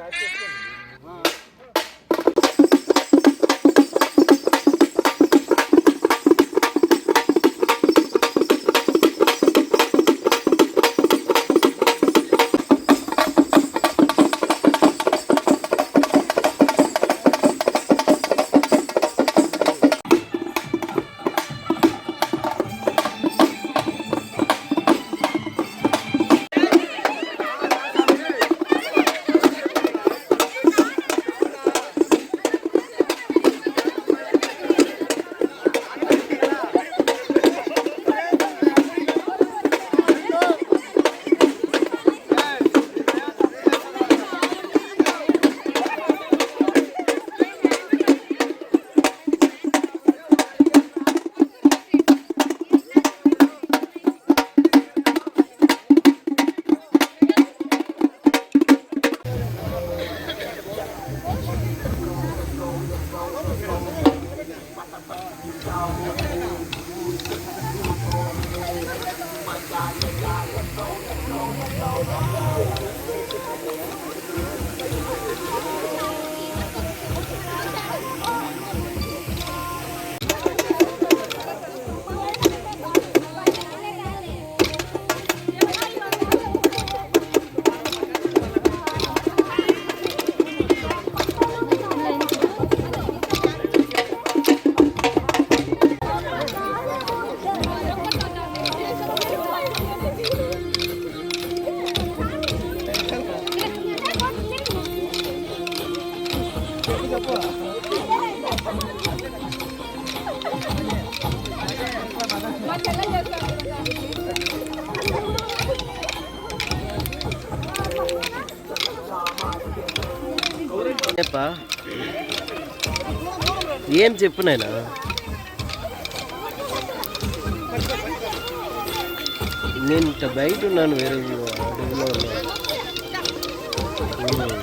来이트합 병. చెప్పా. ఏం చెప్పు నాయనా? నేను ఇంత బయట ఉన్నాను వేరే ఊళ్ళో, అడవిలో ఉన్నాను.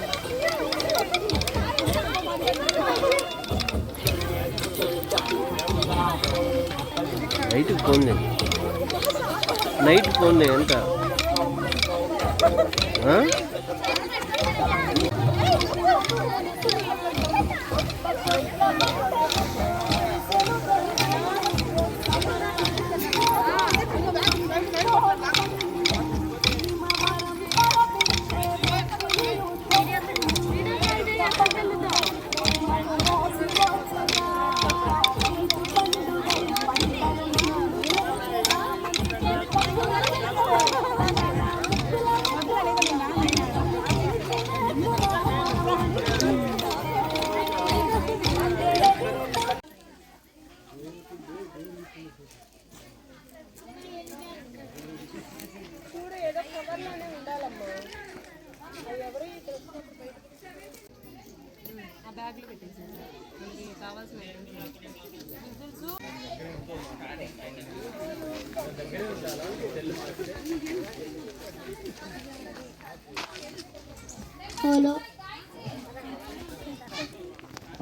ఫోన్ నైట్ ఫోన్ ఎంత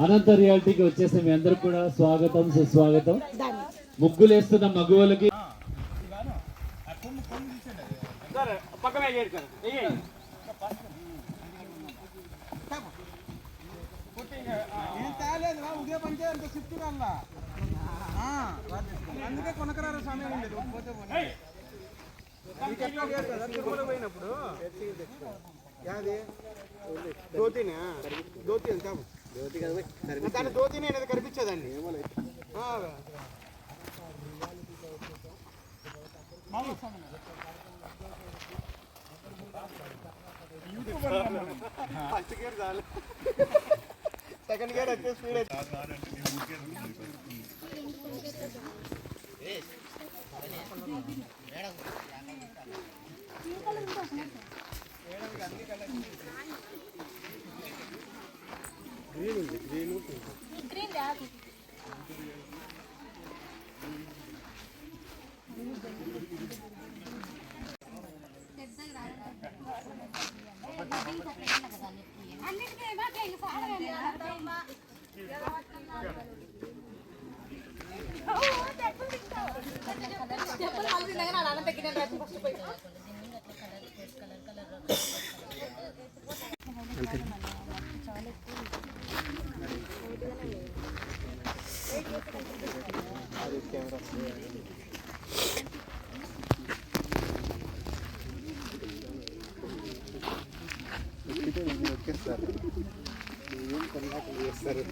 అనంత రియాలిటీకి వచ్చేసి మీ అందరికి కూడా స్వాగతం సుస్వాగతం. ముగ్గులేస్తున్న మగువలకి అందుకే కొనకరారు సమయం ఉండేది పోతే పోనీ. పోయినప్పుడు దోతి ఎంత? దాని ధోతి నేను కనిపించేదండి ఫస్ట్ గేర్ చాలు. సెకండ్ గేర్ వచ్చే స్పీడ్ మేడం గ్రీన్ ఉంది గ్రీన్ గ్రీన్ రాదు ఇది ఎక్కేస్తారు ఏం కొన్నాక చేస్తారు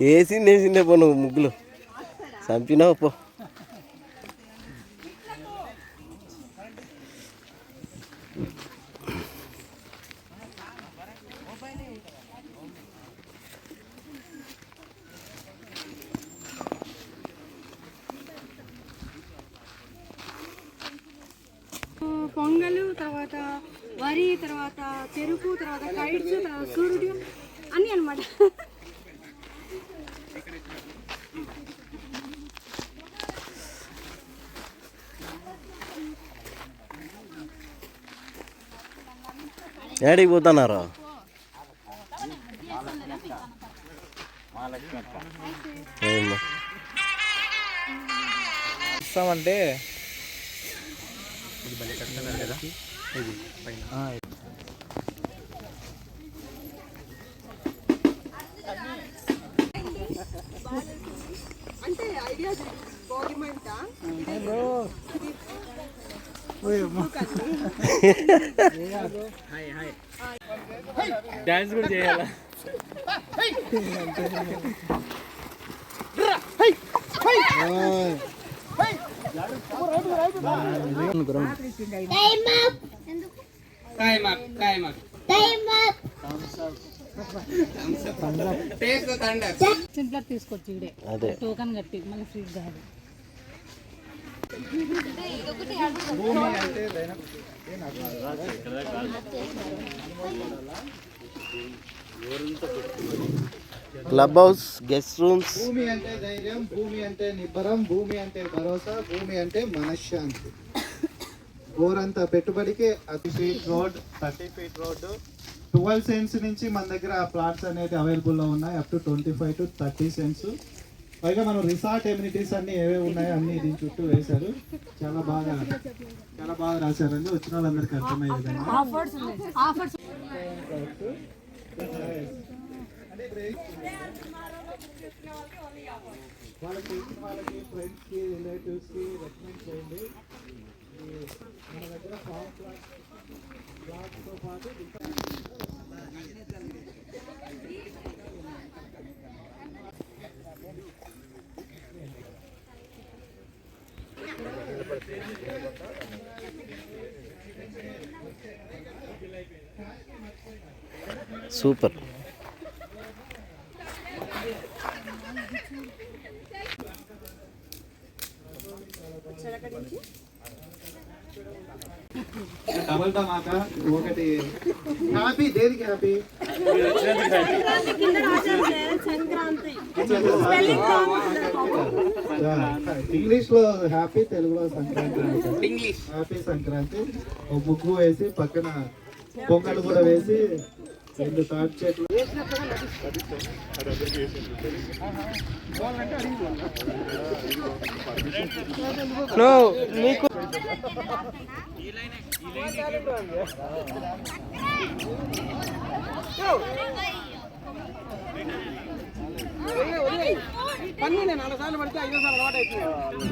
వేసింది వేసిందే పో నువ్వు ముగ్గులు. చంపినావు పో. పొంగలు తర్వాత వరి తర్వాత చెరుకు తర్వాత కైట్స్ తర్వాత సూర్యుడు అన్నీ అనమాట. ఏడికి పోతున్నారు? ఇస్తామంటే అంటే ఐడియా డాన్స్ కూడా చేయాలా? తీసుకొచ్చి టోకన్ కట్టి మళ్ళీ ఫ్రీ కాదు క్లబ్ హౌస్ గెస్ట్ రూమ్స్ భూమి అంటే ధైర్యం భూమి అంటే నిబ్బరం భూమి అంటే భరోసా భూమి అంటే మనశ్శాంతి. గోరంత పెట్టుబడికి అతి feet road thirty feet road twelve cents నుంచి మన దగ్గర ప్లాట్స్ అనేది అవైలబుల్లో ఉన్నాయి up to twenty five to thirty cents పైగా మనం రిసార్ట్ ఎమ్యూనిటీస్ అన్ని ఏవే ఉన్నాయో అన్ని దీని చుట్టూ వేశారు. చాలా బాగా చాలా బాగా రాశారండి. వచ్చిన వాళ్ళందరికీ అర్థమయ్యే విధంగా. వాళ్ళకి వాళ్ళకి ఫ్రెండ్స్కి రిలేటివ్స్కి రికమెండ్ చేయండి మన దగ్గర ఫామ్ పాటు సూపర్ డబల్ టమాటా ఒకటి హ్యాపీ దేనికి హ్యాపీ సంక్రాంతి ఇంగ్లీష్లో హ్యాపీ తెలుగులో సంక్రాంతి ఇంగ్లీష్. హ్యాపీ సంక్రాంతి. ఒక ముగ్గు వేసి పక్కన పొంగల్ కూడా వేసి రెండు తాటి చెట్లు. పని నేను నాలుగు సార్లు పడితే ఐదో సార్లు అలవాటు అయిపోయింది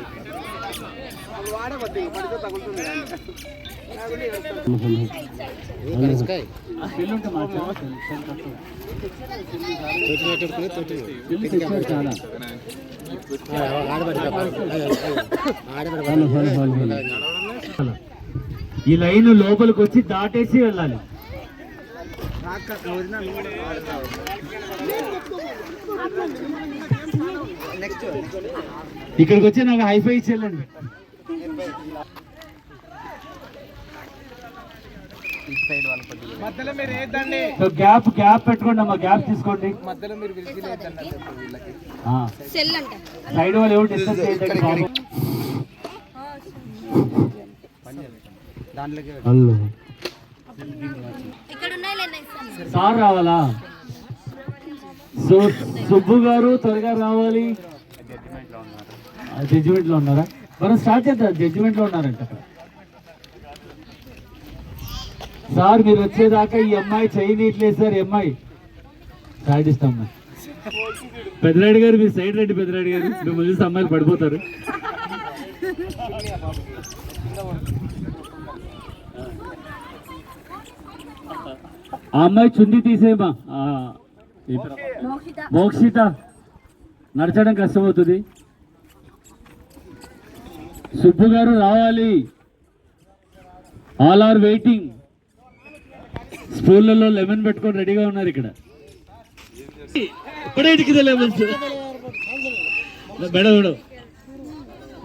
అది వాడవద్దు ఇంక పడితే తగులుతుంది లేకుంటే ఏడుస్తుంది. పిల్లుంటే మాట్లాడు. పిల్లి తెచ్చాడు చాలా హలో, హలో, హలో, హలో. ఈ లైన్ లోపలికి వచ్చి దాటేసి వెళ్ళాలి. ఇక్కడికి వచ్చి నాకు హైఫై ఇచ్చేళ్ళండి మధ్యలో మీరు ఏదండి సో గ్యాప్ గ్యాప్ పెట్టుకోండి అమ్మా గ్యాప్ తీసుకోండి. మధ్యలో మీరు విసిగిలేదండి వీళ్ళకి ఆ. సెల్ అంట సైడ్ వాళ్ళు ఎవరు డిస్టర్బ్ చేయకండి హలో ఇక్కడ ఉన్నాయి సార్ రావాలా? సో సుబ్బు గారు త్వరగా రావాలి. జడ్జిమెంట్లో ఉన్నారా? మనం స్టార్ట్ చేద్దాం. జడ్జిమెంట్లో ఉన్నారంట. సార్ మీరు వచ్చేదాకా ఈ అమ్మాయి చేయనీయట్లేదు సార్ ఈ అమ్మాయి. సాడిస్తాం పెద్దరాయుడు గారు మీరు సైడ్ రండి పెద్దరాయుడు గారు. మిమ్మల్ని చూసి అమ్మాయిలు పడిపోతారు. ఆ అమ్మాయి చుండి తీసేమా మోక్షిత. నడచడం కష్టమవుతుంది. సుబ్బు గారు రావాలి. ఆల్ ఆర్ వెయిటింగ్ స్కూళ్ళలో లెమన్ పెట్టుకొని రెడీగా ఉన్నారు ఇక్కడ. ఇప్పుడే ఇటుకిదే లెమన్స్ మేడం మేడం.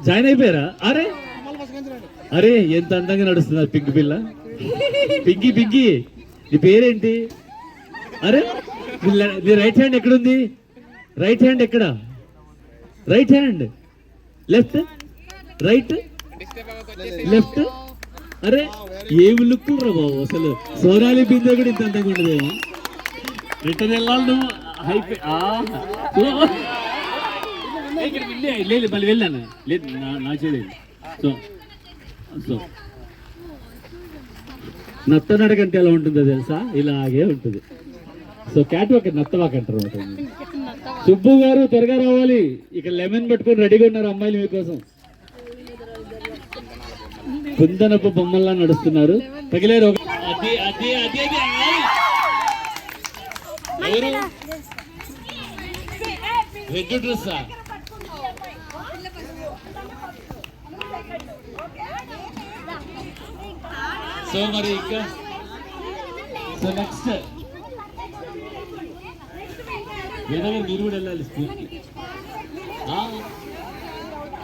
జాయిన్ అయిపోయారా? అరే. అరే ఎంత అందంగా నడుస్తుంది ఆ పింక్ పిల్ల. పింకీ పింకీ. నీ పేరేంటి? అరే నీ రైట్ హ్యాండ్ ఎక్కడుంది? రైట్ హ్యాండ్ ఎక్కడ? Right hand left right left అరే ఏమి లుక్ రా బాబు అసలు? సోనాలి బిందె కూడా ఇంత అందంగా ఉండదేమో. రిటర్న్ వెళ్ళాలి నువ్వు. హైపే లేదు మళ్ళీ వెళ్ళాను. లేదు నా చేయలేదు సో సో. నత్త నడకంటే ఎలా ఉంటుందో తెలుసా? ఇలాగే ఉంటుంది. సో క్యాట్ వాక్ నత్త వాక్ అంటారు. సుబ్బు గారు త్వరగా రావాలి. ఇక్కడ లెమన్ పట్టుకొని రెడీగా ఉన్నారు అమ్మాయిలు మీకోసం. కుందనపు బొమ్మల్లా నడుస్తున్నారు. తగిలేరు. అది అది అది అది. ఆయ్. ఎవరు? రెడ్ డ్రెస్సా సో మరి ఇంకా సో నెక్స్ట్ వేదగారు మీరు కూడా వెళ్ళాలి స్కూల్కి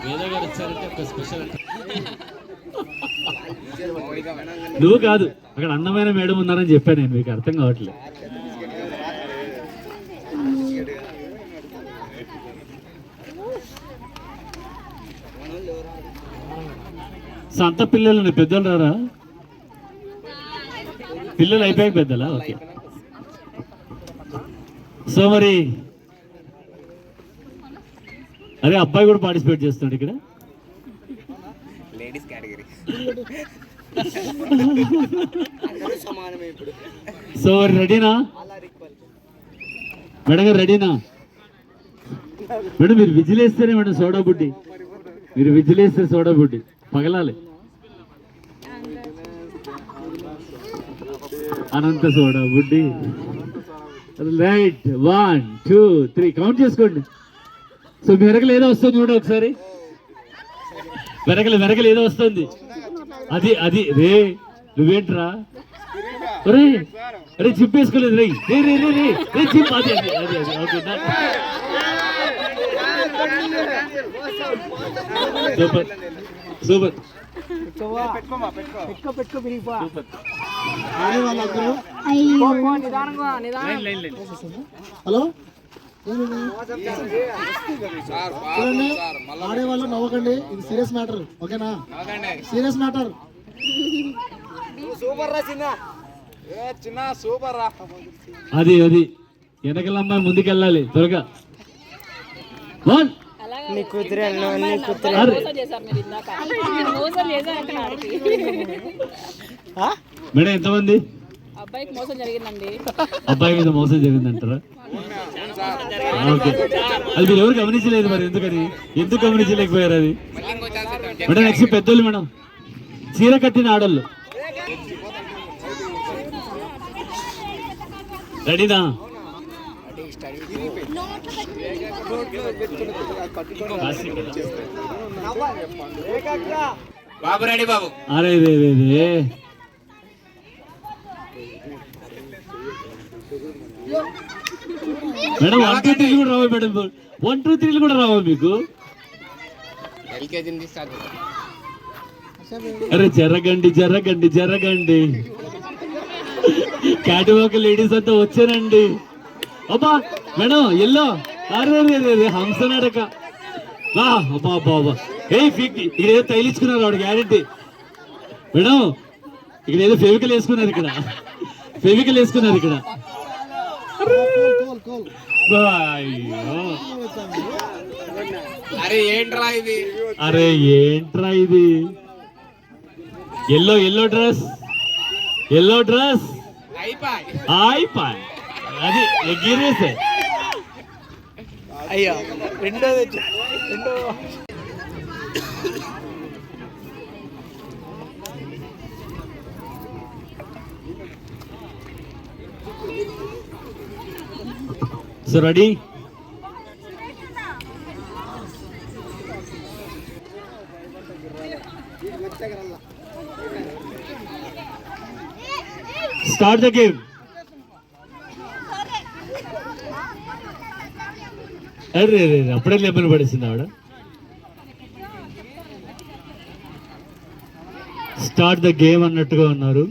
వేదగారు వచ్చారంటే ఒక స్పెషల్ నువ్వు కాదు అక్కడ అందమైన మేడం ఉన్నారని చెప్పాను నేను మీకు అర్థం కావట్లేదు సంత పిల్లలు పెద్దలు రారా? పిల్లలు అయిపోయాక పెద్దలా? ఓకే. సో మరి అరే అబ్బాయి కూడా పార్టిసిపేట్ చేస్తున్నాడు ఇక్కడ. Ladies category. సో మరి రెడీనా? మేడం గారు రెడీనా? మేడం మీరు విజిలేస్తేనే మేడం సోడా బుడ్డి. మీరు విజిలేస్తే సోడా బుడ్డి. పగలాలి. అనంత సోడా బుడ్డి. Right one two three. Count చేసుకోండి. సో మెరకలు ఏదో వస్తుంది చూడ ఒకసారి. మెరకలు మెరకలు ఏదో వస్తుంది. అది అది రే నువ్వేంట్రా? ఒరే అరే చిప్ వేసుకోలేదు రే రే రే రే రే రే చిప్. అది అది అది అది ఓకే సూపర్ సూపర్ పెట్టుకో. పెట్టుకో పెట్టుకో విరిగిపో. సూపర్ నిదానంగా నిదానం హలో? చూడండి ఆడేవాళ్ళు నవ్వకండి ఇది సీరియస్ మ్యాటర్ ఓకేనా? Serious matter. సూపర్ రా చిన్న. ఏ చిన్న సూపర్ రా. అది అది. వెనకల అమ్మాయి ముందుకెళ్ళాలి త్వరగా. వన్. నీ కూతురే నీ కూతురే. అరే. మోసం చేశారు మీరు ఇందాక. మోసం చేశారు మేడం ఎంతమంది? అబ్బాయికి మోసం జరిగిందండి. అబ్బాయి మీద మోసం జరిగిందంటారా? ఓకే. అది మీరు ఎవరు గమనించలేదు మరి ఎందుకని? ఎందుకు గమనించలేకపోయారు అది? మేడం నెక్స్ట్ పెద్దోళ్ళు మేడం. చీర కట్టిన ఆడోళ్ళు. రెడీనా? బాబు రెడీ బాబు. అరే మేడం వన్ టూ త్రీ కూడా రావా మేడం? వన్ టూ త్రీలు కూడా రావా మీకు? అరే జరగండి జరగండి జరగండి. క్యాటివాక్ లేడీస్ అంతా వచ్చారండి. అబ్బా మేడం ఎల్లో. అరే రే రే హంస నడక. అబ్బా ఏ ఫిక్ ఇక్కడ ఏదో తైలించుకున్నారు వాడు గ్యారెంటీ మేడం ఇక్కడ ఏదో ఫెవికల్ వేసుకున్నారు ఇక్కడ. ఫెవికల్ వేసుకున్నారు ఇక్కడ. అరే ఏంట్రా ఇది? అరే ఏంట్రా ఇది? Yellow yellow dress. Yellow dress. అయిపోయి. అయిపోయి. అది ఎగిరేసే అయ్యా రెండోది రెండో So ready? Start the game. అరే రే అప్పుడే లేబుల్ పడేసింది ఆవిడ. స్టార్ట్ ద గేమ్ అన్నట్టుగా ఉన్నారు.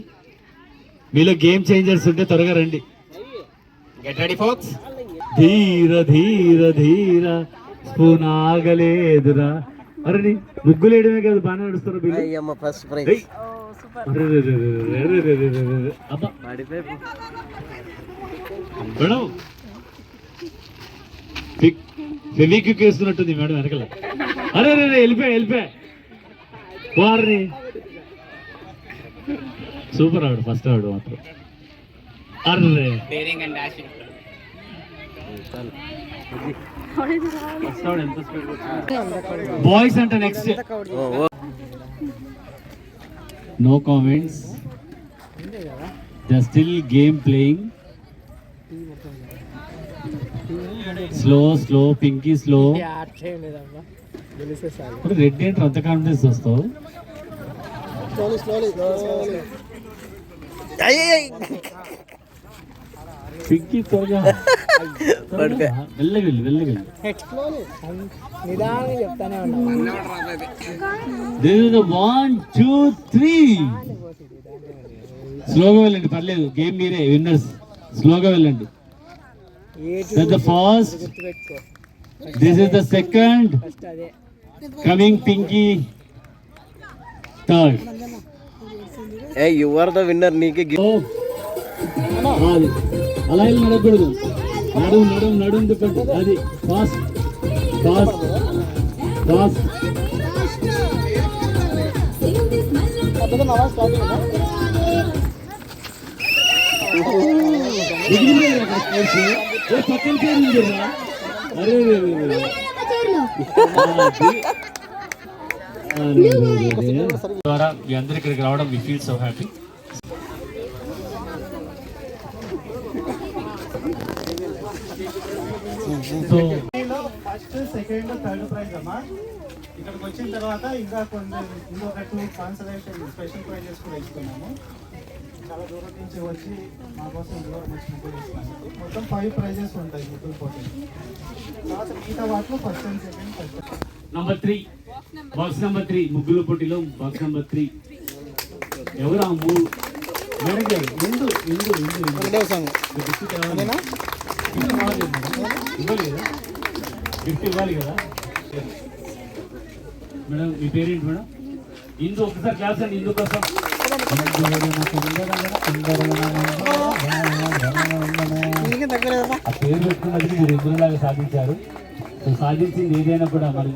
మీలో గేమ్ చేంజర్స్ ఉంటే త్వరగా రండి. ధీర ధీర ధీర స్పూన్ ఆగలేదురా. అరే ముగ్గులు వేయడమే కాదు బాగా నడుస్తారు మేడం పిక్ ఫెవిక్విక్ వేస్తున్నట్టుంది మేడం వెనకల. అరే రే వెళ్ళిపోయా వెళ్ళిపోయా. వారిని సూపర్ ఆవిడ ఫస్ట్ ఆవిడ మాత్రం. అర్రే. బాయ్స్ అంటే next no comments the still game playing slow slow Pinky slow red ఏంటి? అంత కాన్ఫిడెన్స్ వస్తావు. పింకీ త్వరగా పడిపోయా. వెళ్ళగి వెళ్ళి వెళ్ళగి వెళ్ళి స్లోలీ నిదానంగా చెప్తానే ఉన్నా this is one two three స్లోగా వెళ్ళండి పర్లేదు. గేమ్ మీరే విన్నర్స్ స్లోగా వెళ్ళండి. That's the first. This is the second. Coming Pinky. Third. Hey, you are the winner, Nike. Oh. అది అలా వెళ్ళి నడకూడదు నడుము నడుము నడుము తిప్పండి అది ఫాస్ట్ ఫాస్ట్ ఫాస్ట్ అతను నవాజ్ కాదు పక్కన పేరు ఉందిరా అరే ద్వారా మీ అందరి ఇక్కడికి రావడం we feel so happy so first second third prize అమ్మా ఇక్కడికి వచ్చిన తర్వాత ఇంకా కొన్ని ఇంకొక టూ కాన్సలేషన్ స్పెషల్ ప్రైజెస్ కూడా ఇస్తున్నాము చాలా దూరం నుంచి వచ్చి మా కోసం దూరం మొత్తం ఫైవ్ ప్రైజెస్ ఉంటాయి ముగ్గురు తర్వాత మిగతా వాటిలో first and second first number three box number three ముగ్గులు పోటీలో బాక్స్ నంబర్ త్రీ ఎవరు ఆ మూడు? ఎందు ఎందు ఎందు గిఫ్ట్ కావాలి. ఇవ్వాలి కదా? గిఫ్ట్ ఇవ్వాలి కదా? మేడం మీ పేరేంటి మేడం? ఇందు ఒకసారి క్లాస్ అండి ఇందు కోసం. ఆ పేరు పెట్టుకున్నది మీరు ఎదురులాగా సాధించారు. సో సాధించింది ఏదైనా కూడా మరి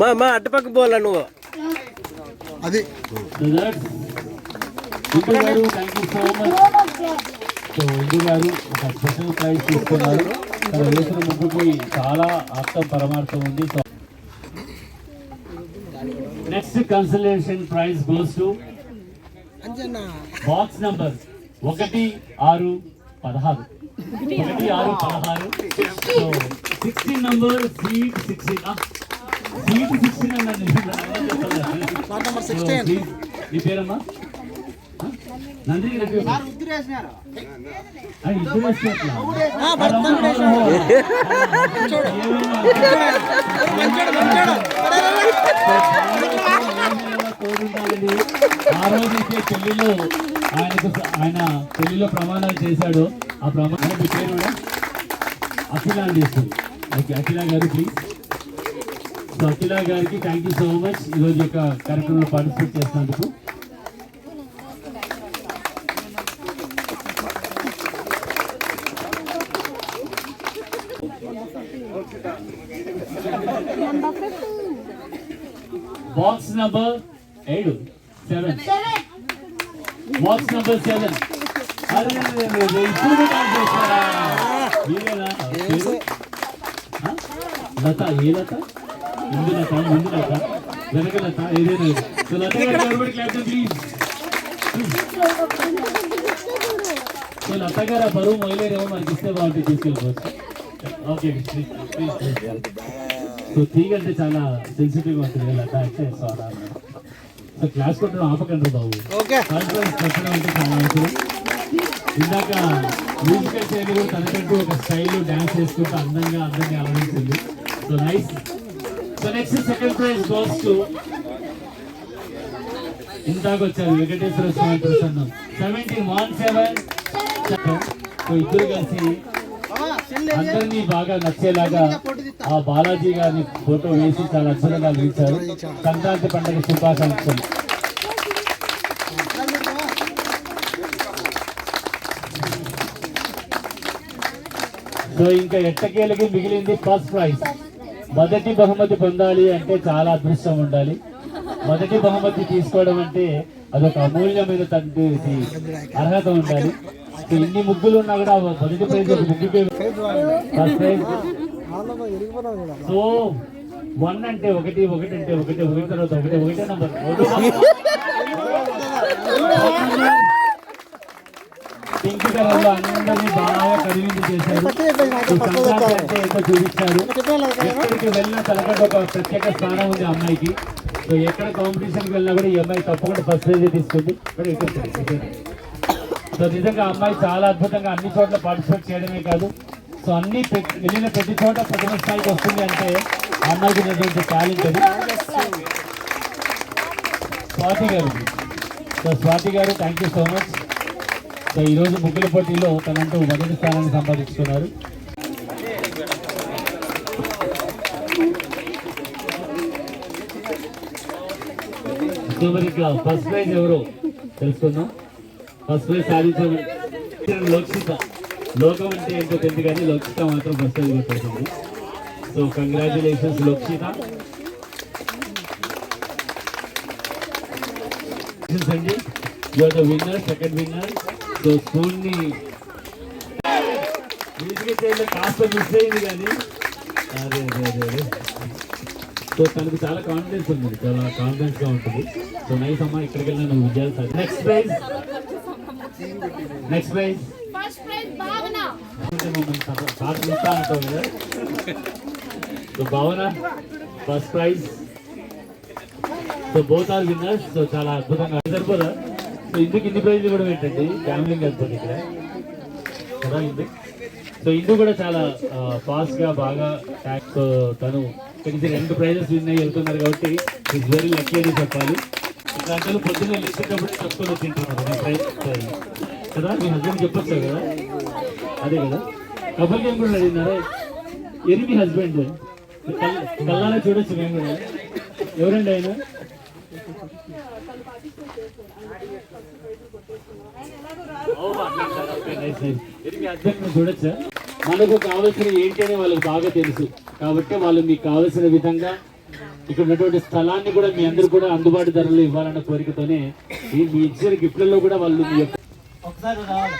మా మా అటుపక్క పోలా నువ్వు? అది. ఇందు గారు thank you so much so Indu గారు ఒక స్పెషల్ ప్రైజ్ తీసుకున్నారు. తను వేసిన ముగ్గుకి చాలా అర్థం పరమార్థం ఉంది. So next consolation prize goes to box number ఒకటి ఆరు పదహారు. ఒకటి ఆరు పదహారు. So sixteen number seat sixteen seat sixteen అన్నది నీ పేరమ్మా? ఆ? నందిని జరిగింది. ఆ, రోజు పెళ్ళిలో ఆయనకు ఆయన పెళ్ళిలో ప్రమాణాలు చేశాడు. ఆ ప్రమాణం మీ పేరు అఖిల అండి ఓకే అఖిల గారు ప్లీజ్ సో అఖిల గారికి థ్యాంక్ యూ సో మచ్ ఈరోజు యొక్క కార్యక్రమంలో పార్టిసిపేట్ చేసినందుకు. బాక్స్ నంబర్ ఏడు సెవెన్ బాక్స్ నంబర్ సెవెన్ అరే అరే, అరే, అరే, ఇప్పుడు కూడా ఆన్ చేస్తారా? మీరేనా? పేరు? ఆ? లత ఏ లత ముందు లత ముందు లత వెనక లత ఏదైనా సో లత గారు everybody clap please so Latha గారు ఆ బరువు మొయలేరేమో మనకి ఇస్తే బాగుంటుంది తీసుకెళ్ళిపోవచ్చు ఓకే ప్లీజ్ ప్లీజ్ సో తీగంటే చాలా సెన్సిటివ్ ఉంటుంది కదా లత అంటే సో అలా సో క్లాస్ కొట్టడం ఆపకండి బాబు. ఓకే. కాన్ఫరెన్స్ పెట్టడం అంటే చాలా అవసరం ఇందాక మ్యూజికల్ చైర్ కూడా తనకంటూ ఒక స్టైల్ డాన్స్ చేసుకుంటూ అందంగా అందరినీ అలరించింది. So nice. So next second prize goes to ఇందాక వచ్చారు వెంకటేశ్వర స్వామి ప్రసన్నం. సెవెంటీన్ వన్ సెవెన్ సో ఇద్దరు కలిసి అందరినీ బాగా నచ్చేలాగా ఆ బాలాజీ గారిని ఫోటో వేసి చాలా అద్భుతంగా గీశారు సంక్రాంతి పండుగ శుభాకాంక్షలు. సో ఇంకా ఎట్టకేలకి మిగిలింది ఫస్ట్ ప్రైజ్. మొదటి బహుమతి పొందాలి అంటే చాలా అదృష్టం ఉండాలి. మొదటి బహుమతి తీసుకోవడం అంటే అదొక అమూల్యమైన తండ్రి అర్హత ఉండాలి. ఎన్ని ముగ్గులు ఉన్నా కూడా మొదటి ప్రైజ్ ఒక ముగ్గుకే ఫస్ట్ ప్రైజ్ సో వన్ అంటే ఒకటి ఒకటి అంటే ఒకటి ఒకటి తర్వాత ఒకటి ఒకటే నంబర్ పింక్ కలర్లో అందరినీ బాగా కడిగింది చేశారు. సంక్రాంతి అంటే ఏంటో చూపించారు? ఎక్కడికి వెళ్ళినా తలకంటే ఒక ప్రత్యేక స్థానం ఉంది అమ్మాయికి. సో ఎక్కడ కాంపిటీషన్కి వెళ్ళినా కూడా ఈ అమ్మాయి తప్పకుండా ఫస్ట్ ప్రైజ్ తీసుకుంది. మరి ఇక్కడ ఇక్కడ. సో నిజంగా అమ్మాయి చాలా అద్భుతంగా అన్ని చోట్ల పార్టిసిపేట్ చేయడమే కాదు. సో అన్ని వెళ్ళిన ప్రతి చోట ప్రథమ స్థాయికి వస్తుంది అంటే అమ్మాయికి ఉన్నటువంటి టాలెంట్ అది. స్వాతి గారు. సో స్వాతి గారు thank you so much so ఈరోజు ముగ్గుల పోటీలో తనంటూ మొదటి స్థానాన్ని సంపాదించుకున్నారు. సో మరి ఫస్ట్ ప్రైజ్ ఎవరు తెలుసుకుందాం. ఫస్ట్ ప్రైజ్ సాధించిన లోక్షిత లోకం అంటే ఏంటో తెలియదు కానీ లోక్షిత మాత్రం ఫస్ట్ ప్రైజ్ గుర్తొస్తుంది. సో కంగ్రాచులేషన్స్ లోక్షిత అండి. You are the winner second winner so స్పూన్ని music కాస్త మిస్ అయింది కానీ అదే అదే అదే అదే. సో తనకు చాలా కాన్ఫిడెన్స్ ఉంది. చాలా కాన్ఫిడెన్స్గా ఉంటుంది. సో నైస్ అమ్మా ఇక్కడికి వెళ్ళిన నువ్వు విజయాలు నెక్స్ట్ ప్రైజ్ నెక్స్ట్ ప్రైజ్ కదా so Bhavana first prize so both are winners so చాలా అద్భుతంగా సరిపోదా సో ఇందుకు ఇన్ని ప్రైజ్లు ఇవ్వడం ఏంటండి గ్యామ్లింగ్ వెళ్తుంది ఇక్కడ. కదా ఇందు? సో ఇందు కూడా చాలా ఫాస్ట్గా బాగా సో తను రెండు ప్రైజెస్ విన్ అయ్యి వెళ్తున్నారు కాబట్టి ఇట్స్ వెరీ లక్కీ అని చెప్పాలి. ఇట్లాంటి పొద్దున్న లేచేటప్పుడు తక్కువ తింటున్నారు. ప్రైజ్ కదా? మీ హస్బెండ్ చెప్పొచ్చు కదా? అదే కదా? కబుల్ గేమ్ కూడా అడిగినారా? ఎరి మీ హస్బెండ్ కల్లాలో చూడొచ్చు మేము కూడా. ఎవరండి ఆయన? చూడొచ్చా? మనకు కావాల్సిన ఏంటి అని వాళ్ళకి బాగా తెలుసు. కాబట్టి వాళ్ళు మీకు కావలసిన విధంగా ఇక్కడ ఉన్నటువంటి స్థలాన్ని కూడా మీ అందరూ కూడా అందుబాటు ధరలు ఇవ్వాలన్న కోరికతోనే మీ ఇచ్చిన గిఫ్ట్లలో కూడా వాళ్ళు మీ యొక్క రావాలి.